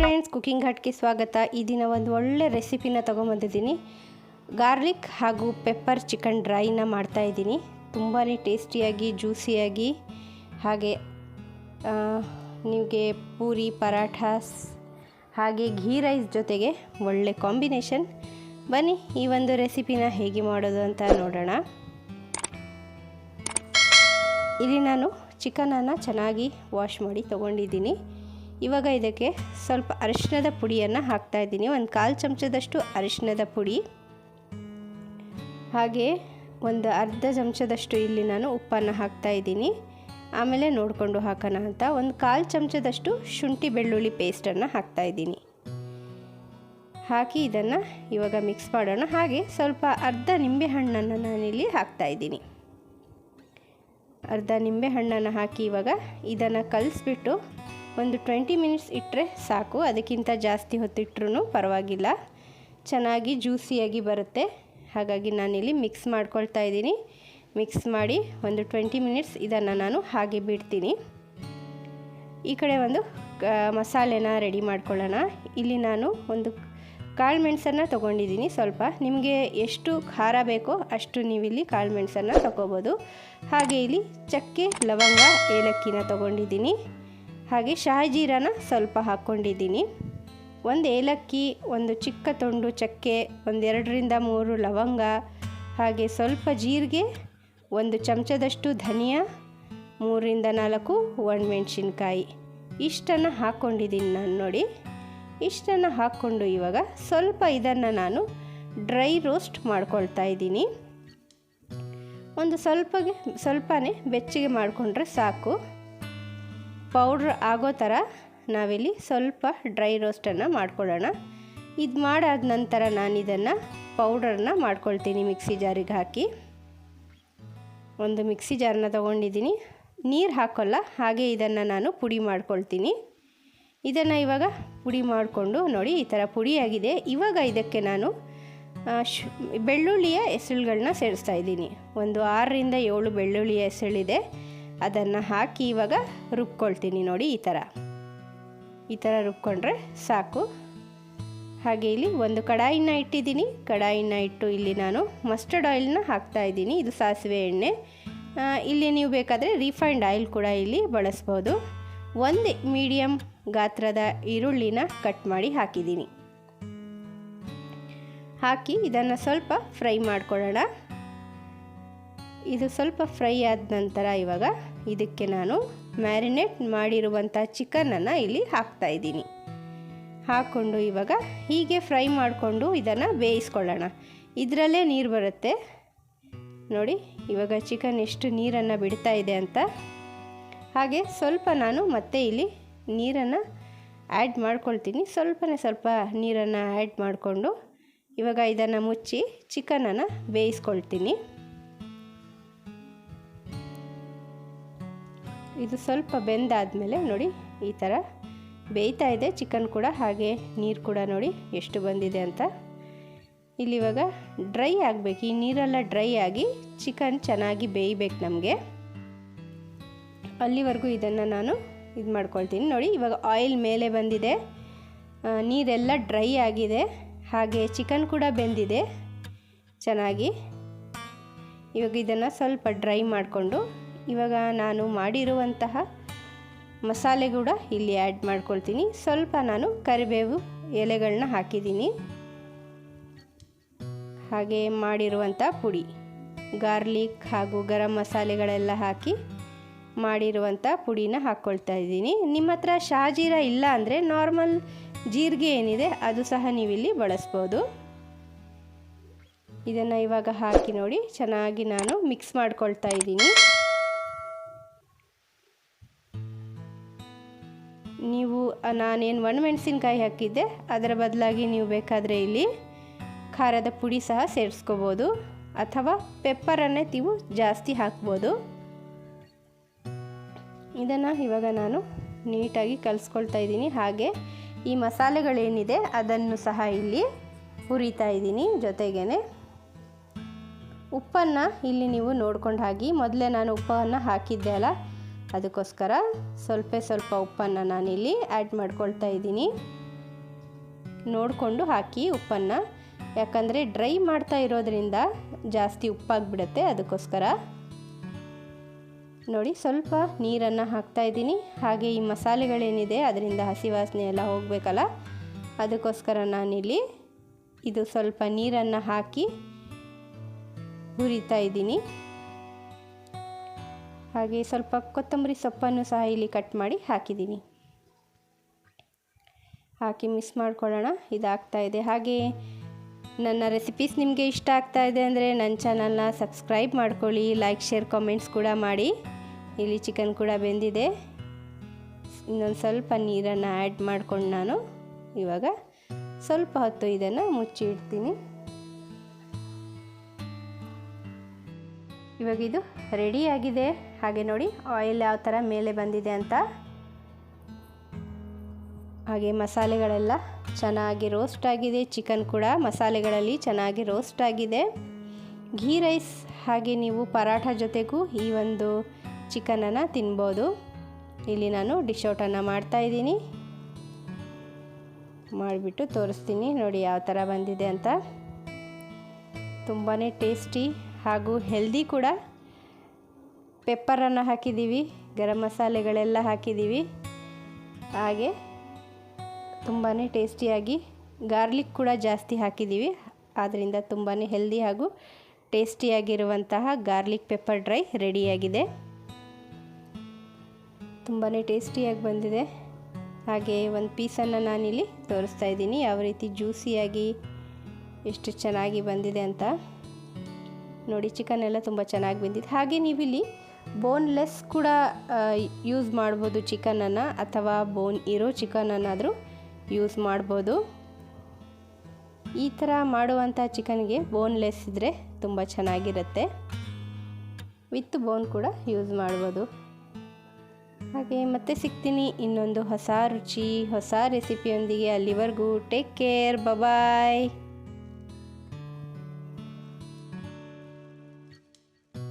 Friends, cooking ಹಟ್ಗೆ ಸ್ವಾಗತ. ಈ ದಿನ ಒಂದು ಒಳ್ಳೆ ರೆಸಿಪಿನ ತೊಗೊಂಬಂದಿದ್ದೀನಿ. ಗಾರ್ಲಿಕ್ ಹಾಗೂ ಪೆಪ್ಪರ್ ಚಿಕನ್ ಡ್ರೈನ ಮಾಡ್ತಾಯಿದ್ದೀನಿ ತುಂಬಾ ಟೇಸ್ಟಿಯಾಗಿ, ಜ್ಯೂಸಿಯಾಗಿ. ಹಾಗೆ ನಿಮಗೆ ಪೂರಿ ಪರಾಠಾಸ್ ಹಾಗೆ ಘೀ ರೈಸ್ ಜೊತೆಗೆ ಒಳ್ಳೆ ಕಾಂಬಿನೇಷನ್. ಬನ್ನಿ, ಈ ಒಂದು ರೆಸಿಪಿನ ಹೇಗೆ ಮಾಡೋದು ಅಂತ ನೋಡೋಣ. ಇಲ್ಲಿ ನಾನು ಚಿಕನನ್ನು ಚೆನ್ನಾಗಿ ವಾಶ್ ಮಾಡಿ ತೊಗೊಂಡಿದ್ದೀನಿ. ಇವಾಗ ಇದಕ್ಕೆ ಸ್ವಲ್ಪ ಅರಿಶಿಣದ ಪುಡಿಯನ್ನು ಹಾಕ್ತಾಯಿದ್ದೀನಿ ಒಂದು ಕಾಲು ಚಮಚದಷ್ಟು ಅರಿಶಿನದ ಪುಡಿ. ಹಾಗೆ ಒಂದು ಅರ್ಧ ಚಮಚದಷ್ಟು ಇಲ್ಲಿ ನಾನು ಉಪ್ಪನ್ನು ಹಾಕ್ತಾಯಿದ್ದೀನಿ ಆಮೇಲೆ ನೋಡಿಕೊಂಡು ಹಾಕೋಣ ಅಂತ. ಒಂದು ಕಾಲು ಚಮಚದಷ್ಟು ಶುಂಠಿ ಬೆಳ್ಳುಳ್ಳಿ ಪೇಸ್ಟನ್ನು ಹಾಕ್ತಾಯಿದ್ದೀನಿ ಹಾಕಿ ಇದನ್ನು ಇವಾಗ ಮಿಕ್ಸ್ ಮಾಡೋಣ. ಹಾಗೆ ಸ್ವಲ್ಪ ಅರ್ಧ ನಿಂಬೆ ಹಣ್ಣನ್ನು ನಾನಿಲ್ಲಿ ಹಾಕ್ತಾಯಿದ್ದೀನಿ ಅರ್ಧ ನಿಂಬೆ ಹಣ್ಣನ್ನು ಹಾಕಿ ಇವಾಗ ಇದನ್ನು ಕಲಿಸ್ಬಿಟ್ಟು ಒಂದು ಟ್ವೆಂಟಿ ಮಿನಿಟ್ಸ್ ಇಟ್ಟರೆ ಸಾಕು. ಅದಕ್ಕಿಂತ ಜಾಸ್ತಿ ಹೊತ್ತಿಟ್ರೂ ಪರವಾಗಿಲ್ಲ. ಚೆನ್ನಾಗಿ ಜ್ಯೂಸಿಯಾಗಿ ಬರುತ್ತೆ. ಹಾಗಾಗಿ ನಾನಿಲ್ಲಿ ಮಿಕ್ಸ್ ಮಾಡ್ಕೊಳ್ತಾ ಇದ್ದೀನಿ. ಮಿಕ್ಸ್ ಮಾಡಿ ಒಂದು ಟ್ವೆಂಟಿ ಮಿನಿಟ್ಸ್ ಇದನ್ನು ನಾನು ಹಾಗೆ ಬಿಡ್ತೀನಿ. ಈ ಕಡೆ ಒಂದು ಮಸಾಲೆನ ರೆಡಿ ಮಾಡ್ಕೊಳ್ಳೋಣ. ಇಲ್ಲಿ ನಾನು ಒಂದು ಕಾಳು ಮೆಣಸನ್ನು ತೊಗೊಂಡಿದ್ದೀನಿ ಸ್ವಲ್ಪ. ನಿಮಗೆ ಎಷ್ಟು ಖಾರ ಬೇಕೋ ಅಷ್ಟು ನೀವಿಲ್ಲಿ ಕಾಳು ಮೆಣಸನ್ನು ತೊಗೋಬೋದು. ಹಾಗೆ ಇಲ್ಲಿ ಚಕ್ಕೆ, ಲವಂಗ, ಏಲಕ್ಕಿನ ತೊಗೊಂಡಿದ್ದೀನಿ. ಹಾಗೆ ಶಾಹಿಜೀರನ ಸ್ವಲ್ಪ ಹಾಕ್ಕೊಂಡಿದ್ದೀನಿ. ಒಂದು ಏಲಕ್ಕಿ, ಒಂದು ಚಿಕ್ಕ ತುಂಡು ಚಕ್ಕೆ ಒಂದೆರಡರಿಂದ ಮೂರು ಲವಂಗ, ಹಾಗೆ ಸ್ವಲ್ಪ ಜೀರಿಗೆ, ಒಂದು ಚಮಚದಷ್ಟು ಧನಿಯಾ ಮೂರರಿಂದ ನಾಲ್ಕು ಒಣಮೆಣ್ಸಿನ್ಕಾಯಿ. ಇಷ್ಟನ್ನು ಹಾಕ್ಕೊಂಡಿದ್ದೀನಿ ನಾನು ನೋಡಿ. ಇಷ್ಟನ್ನು ಹಾಕ್ಕೊಂಡು ಇವಾಗ ಸ್ವಲ್ಪ ಇದನ್ನು ನಾನು ಡ್ರೈ ರೋಸ್ಟ್ ಮಾಡ್ಕೊಳ್ತಾ ಇದ್ದೀನಿ. ಒಂದು ಸ್ವಲ್ಪಗೆ, ಸ್ವಲ್ಪನೇ ಬೆಚ್ಚಗೆ ಮಾಡಿಕೊಂಡ್ರೆ ಸಾಕು. ಪೌಡ್ರ್ ಆಗೋ ಥರ ನಾವಿಲ್ಲಿ ಸ್ವಲ್ಪ ಡ್ರೈ ರೋಸ್ಟನ್ನು ಮಾಡ್ಕೊಳ್ಳೋಣ. ಇದು ಮಾಡಾದ ನಂತರ ನಾನು ಇದನ್ನು ಪೌಡ್ರನ್ನ ಮಾಡ್ಕೊಳ್ತೀನಿ ಮಿಕ್ಸಿ ಜಾರಿಗೆ ಹಾಕಿ. ಒಂದು ಮಿಕ್ಸಿ ಜಾರನ್ನ ತೊಗೊಂಡಿದ್ದೀನಿ. ನೀರು ಹಾಕೋಲ್ಲ, ಹಾಗೆ ಇದನ್ನು ನಾನು ಪುಡಿ ಮಾಡ್ಕೊಳ್ತೀನಿ. ಇದನ್ನು ಇವಾಗ ಪುಡಿ ಮಾಡಿಕೊಂಡು ನೋಡಿ ಈ ಥರ ಪುಡಿಯಾಗಿದೆ. ಇವಾಗ ಇದಕ್ಕೆ ನಾನು ಶು, ಬೆಳ್ಳುಳ್ಳಿಯ ಹೆಸಳುಗಳನ್ನ ಸೇರಿಸ್ತಾ ಇದ್ದೀನಿ. ಒಂದು ಆರರಿಂದ ಏಳು ಬೆಳ್ಳುಳ್ಳಿಯ ಎಸಳಿದೆ ಅದನ್ನು ಹಾಕಿ ಇವಾಗ ರುಬ್ಕೊಳ್ತೀನಿ ನೋಡಿ ಈ ಥರ ಈ ಥರ ರುಬ್ಕೊಂಡ್ರೆ ಸಾಕು. ಹಾಗೆ ಇಲ್ಲಿ ಒಂದು ಕಡಾಯಿನ ಇಟ್ಟಿದ್ದೀನಿ. ಕಡಾಯಿನ ಇಟ್ಟು ಇಲ್ಲಿ ನಾನು ಮಸ್ಟರ್ಡ್ ಆಯಿಲ್ನ ಹಾಕ್ತಾ ಇದ್ದೀನಿ. ಇದು ಸಾಸಿವೆ ಎಣ್ಣೆ. ಇಲ್ಲಿ ನೀವು ಬೇಕಾದರೆ ರಿಫೈಂಡ್ ಆಯಿಲ್ ಕೂಡ ಇಲ್ಲಿ ಬಳಸ್ಬೋದು. ಒಂದು ಮೀಡಿಯಮ್ ಗಾತ್ರದ ಈರುಳ್ಳಿನ ಕಟ್ ಮಾಡಿ ಹಾಕಿದ್ದೀನಿ. ಹಾಕಿ ಇದನ್ನು ಸ್ವಲ್ಪ ಫ್ರೈ ಮಾಡ್ಕೊಳ್ಳೋಣ. ಇದು ಸ್ವಲ್ಪ ಫ್ರೈ ಆದ ನಂತರ ಇವಾಗ ಇದಕ್ಕೆ ನಾನು ಮ್ಯಾರಿನೇಟ್ ಮಾಡಿರುವಂಥ ಚಿಕನನ್ನು ಇಲ್ಲಿ ಹಾಕ್ತಾಯಿದ್ದೀನಿ ಹಾಕ್ಕೊಂಡು ಇವಾಗ ಹೀಗೆ ಫ್ರೈ ಮಾಡಿಕೊಂಡು ಇದನ್ನು ಬೇಯಿಸ್ಕೊಳ್ಳೋಣ. ಇದರಲ್ಲೇ ನೀರು ಬರುತ್ತೆ. ನೋಡಿ, ಇವಾಗ ಚಿಕನ್ ಎಷ್ಟು ನೀರನ್ನು ಬಿಡ್ತಾ ಇದೆ ಅಂತ. ಹಾಗೆ ಸ್ವಲ್ಪ ನಾನು ಮತ್ತೆ ಇಲ್ಲಿ ನೀರನ್ನು ಆ್ಯಡ್ ಮಾಡ್ಕೊಳ್ತೀನಿ. ಸ್ವಲ್ಪನೇ ಸ್ವಲ್ಪ ನೀರನ್ನು ಆ್ಯಡ್ ಮಾಡಿಕೊಂಡು ಇವಾಗ ಇದನ್ನು ಮುಚ್ಚಿ ಚಿಕನನ್ನು ಬೇಯಿಸ್ಕೊಳ್ತೀನಿ. ಇದು ಸ್ವಲ್ಪ ಬೆಂದಾದಮೇಲೆ ನೋಡಿ ಈ ಥರ ಬೇಯ್ತಾ ಇದೆ. ಚಿಕನ್ ಕೂಡ ಹಾಗೆ ನೀರು ಕೂಡ ನೋಡಿ ಎಷ್ಟು ಬಂದಿದೆ ಅಂತ. ಇಲ್ಲಿ ಇವಾಗ ಡ್ರೈ ಆಗಬೇಕು. ಈ ನೀರೆಲ್ಲ ಡ್ರೈ ಆಗಿ ಚಿಕನ್ ಚೆನ್ನಾಗಿ ಬೇಯಬೇಕು ನಮಗೆ. ಅಲ್ಲಿವರೆಗೂ ಇದನ್ನು ನಾನು ಇದು ಮಾಡ್ಕೊಳ್ತೀನಿ. ನೋಡಿ ಇವಾಗ ಆಯಿಲ್ ಮೇಲೆ ಬಂದಿದೆ. ನೀರೆಲ್ಲ ಡ್ರೈ ಆಗಿದೆ. ಹಾಗೆ ಚಿಕನ್ ಕೂಡ ಬೆಂದಿದೆ ಚೆನ್ನಾಗಿ. ಇವಾಗ ಇದನ್ನು ಸ್ವಲ್ಪ ಡ್ರೈ ಮಾಡಿಕೊಂಡು ಇವಾಗ ನಾನು ಮಾಡಿರುವಂತಹ ಮಸಾಲೆ ಕೂಡ ಇಲ್ಲಿ ಆ್ಯಡ್ ಮಾಡ್ಕೊಳ್ತೀನಿ. ಸ್ವಲ್ಪ ನಾನು ಕರಿಬೇವು ಎಲೆಗಳನ್ನ ಹಾಕಿದ್ದೀನಿ. ಹಾಗೆ ಮಾಡಿರುವಂಥ ಪುಡಿ. ಗಾರ್ಲಿಕ್ ಹಾಗೂ ಗರಂ ಮಸಾಲೆಗಳೆಲ್ಲ ಹಾಕಿ ಮಾಡಿರುವಂಥ ಪುಡಿನ ಹಾಕ್ಕೊಳ್ತಾ ಇದ್ದೀನಿ. ನಿಮ್ಮ ಹತ್ರ ಶಾಜೀರ ಇಲ್ಲ ಅಂದರೆ ನಾರ್ಮಲ್ ಜೀರಿಗೆ ಏನಿದೆ ಅದು ಸಹ ನೀವಿಲ್ಲಿ ಬಳಸ್ಬೋದು. ಇದನ್ನು ಇವಾಗ ಹಾಕಿ ನೋಡಿ, ಚೆನ್ನಾಗಿ ನಾನು ಮಿಕ್ಸ್ ಮಾಡ್ಕೊಳ್ತಾ ಇದ್ದೀನಿ. ನೀವು ಒಣ ಒಣಮೆಣಸಿನ್ಕಾಯಿ ಹಾಕಿದ್ದೆ, ಅದರ ಬದಲಾಗಿ ನೀವು ಬೇಕಾದರೆ ಇಲ್ಲಿ ಖಾರದ ಪುಡಿ ಸಹ ಸೇರಿಸ್ಕೋಬೋದು, ಅಥವಾ ಪೆಪ್ಪರನ್ನೇ ನೀವು ಜಾಸ್ತಿ ಹಾಕ್ಬೋದು. ಇದನ್ನು ಇವಾಗ ನಾನು ನೀಟಾಗಿ ಕಲಿಸ್ಕೊಳ್ತಾ ಇದ್ದೀನಿ. ಹಾಗೆ ಈ ಮಸಾಲೆಗಳೇನಿದೆ, ಅದನ್ನು ಸಹ ಇಲ್ಲಿ ಹುರಿತಾ ಇದ್ದೀನಿ ಜೊತೆಗೇ ಉಪ್ಪನ್ನು ಇಲ್ಲಿ ನೀವು ನೋಡ್ಕೊಂಡು ಹಾಕಿ, ಮೊದಲೇ ನಾನು ಉಪ್ಪನ್ನು ಹಾಕಿದ್ದೆ ಅಲ್ಲ ಅದಕ್ಕೋಸ್ಕರ ಸ್ವಲ್ಪ ಸ್ವಲ್ಪ ಉಪ್ಪನ್ನು ನಾನಿಲ್ಲಿ ಆ್ಯಡ್ ಮಾಡ್ಕೊಳ್ತಾ ಇದ್ದೀನಿ. ನೋಡಿಕೊಂಡು ಹಾಕಿ ಉಪ್ಪನ್ನು. ಯಾಕಂದರೆ ಡ್ರೈ ಮಾಡ್ತಾ ಇರೋದ್ರಿಂದ ಜಾಸ್ತಿ ಉಪ್ಪಾಗಿಬಿಡುತ್ತೆ, ಅದಕ್ಕೋಸ್ಕರ. ನೋಡಿ, ಸ್ವಲ್ಪ ನೀರನ್ನು ಹಾಕ್ತಾ ಇದ್ದೀನಿ. ಹಾಗೆ ಈ ಮಸಾಲೆಗಳೇನಿದೆ, ಅದರಿಂದ ಹಸಿ ವಾಸನೆ ಎಲ್ಲ ಹೋಗಬೇಕಲ್ಲ, ಅದಕ್ಕೋಸ್ಕರ ನಾನಿಲ್ಲಿ ಇದು ಸ್ವಲ್ಪ ನೀರನ್ನು ಹಾಕಿ ಹುರಿತಾ ಇದ್ದೀನಿ. ಹಾಗೆ ಸ್ವಲ್ಪ ಕೊತ್ತಂಬರಿ ಸೊಪ್ಪನ್ನು ಸಹ ಇಲ್ಲಿ ಕಟ್ ಮಾಡಿ ಹಾಕಿದ್ದೀನಿ. ಹಾಕಿ ಮಿಕ್ಸ್ ಮಾಡ್ಕೊಳ್ಳೋಣ, ಇದಾಗ್ತಾ ಇದೆ. ಹಾಗೆ ನನ್ನ ರೆಸಿಪೀಸ್ ನಿಮಗೆ ಇಷ್ಟ ಆಗ್ತಾ ಇದೆ ಅಂದರೆ ನನ್ನ ಚಾನಲ್ನ ಸಬ್ಸ್ಕ್ರೈಬ್ ಮಾಡ್ಕೊಳ್ಳಿ ಲೈಕ್ ಶೇರ್ ಕಾಮೆಂಟ್ಸ್ ಕೂಡ ಮಾಡಿ. ಇಲ್ಲಿ ಚಿಕನ್ ಕೂಡ ಬೆಂದಿದೆ. ಇನ್ನೊಂದು ಸ್ವಲ್ಪ ನೀರನ್ನು ಆ್ಯಡ್ ಮಾಡ್ಕೊಂಡು ನಾನು. ಇವಾಗ ಸ್ವಲ್ಪ ಹೊತ್ತು ಇದನ್ನು ಮುಚ್ಚಿ ಇಡ್ತೀನಿ. ಇವಾಗಿದು ರೆಡಿಯಾಗಿದೆ ಹಾಗೆ ನೋಡಿ ಆಯಿಲ್ ಯಾವ ಥರ ಮೇಲೆ ಬಂದಿದೆ ಅಂತ. ಹಾಗೆ ಮಸಾಲೆಗಳೆಲ್ಲ ಚೆನ್ನಾಗಿ ರೋಸ್ಟ್ ಆಗಿದೆ. ಚಿಕನ್ ಕೂಡ ಮಸಾಲೆಗಳಲ್ಲಿ ಚೆನ್ನಾಗಿ ರೋಸ್ಟ್ ಆಗಿದೆ. ಘೀ ರೈಸ್ ಹಾಗೆ ನೀವು ಪರಾಠ ಜೊತೆಗೂ ಈ ಒಂದು ಚಿಕನನ್ನು ತಿನ್ಬೋದು. ಇಲ್ಲಿ ನಾನು ಡಿಶ್ ಔಟನ್ನು ಮಾಡ್ತಾಯಿದ್ದೀನಿ ಮಾಡಿಬಿಟ್ಟು ತೋರಿಸ್ತೀನಿ ನೋಡಿ ಯಾವ ಥರ ಬಂದಿದೆ ಅಂತ. ತುಂಬಾ ಟೇಸ್ಟಿ ಹಾಗೂ ಹೆಲ್ದಿ ಕೂಡ. ಪೆಪ್ಪರನ್ನು ಹಾಕಿದ್ದೀವಿ, ಗರಂ ಮಸಾಲೆಗಳೆಲ್ಲ ಹಾಕಿದ್ದೀವಿ. ಹಾಗೆ ತುಂಬಾ ಟೇಸ್ಟಿಯಾಗಿ ಗಾರ್ಲಿಕ್ ಕೂಡ ಜಾಸ್ತಿ ಹಾಕಿದ್ದೀವಿ. ಆದ್ದರಿಂದ ತುಂಬಾ ಹೆಲ್ದಿ ಹಾಗೂ ಟೇಸ್ಟಿಯಾಗಿರುವಂತಹ ಗಾರ್ಲಿಕ್ ಪೆಪ್ಪರ್ ಡ್ರೈ ರೆಡಿಯಾಗಿದೆ. ತುಂಬಾ ಟೇಸ್ಟಿಯಾಗಿ ಬಂದಿದೆ. ಹಾಗೆ ಒಂದು ಪೀಸನ್ನು ನಾನಿಲ್ಲಿ ತೋರಿಸ್ತಾ ಇದ್ದೀನಿ. ಯಾವ ರೀತಿ ಜ್ಯೂಸಿಯಾಗಿ ಎಷ್ಟು ಚೆನ್ನಾಗಿ ಬಂದಿದೆ ಅಂತ. ನೋಡಿ ಚಿಕನ್ ಎಲ್ಲ ತುಂಬ ಚೆನ್ನಾಗಿ ಬಂದಿದೆ. ಹಾಗೆ ನೀವಿಲ್ಲಿ ಬೋನ್ಲೆಸ್ ಕೂಡ ಯೂಸ್ ಮಾಡ್ಬೋದು ಚಿಕನನ್ನು, ಅಥವಾ ಬೋನ್ ಇರೋ ಚಿಕನನ್ನಾದರೂ ಯೂಸ್ ಮಾಡ್ಬೋದು. ಈ ಥರ ಮಾಡುವಂಥ ಚಿಕನ್ಗೆ ಬೋನ್ಲೆಸ್ ಇದ್ದರೆ ತುಂಬ ಚೆನ್ನಾಗಿರುತ್ತೆ. ವಿತ್ ಬೋನ್ ಕೂಡ ಯೂಸ್ ಮಾಡ್ಬೋದು. ಹಾಗೆ ಮತ್ತೆ ಸಿಗ್ತೀನಿ ಇನ್ನೊಂದು ಹೊಸ ರುಚಿ, ಹೊಸ ರೆಸಿಪಿಯೊಂದಿಗೆ ಅಲ್ಲಿವರೆಗೂ. Take care bye-bye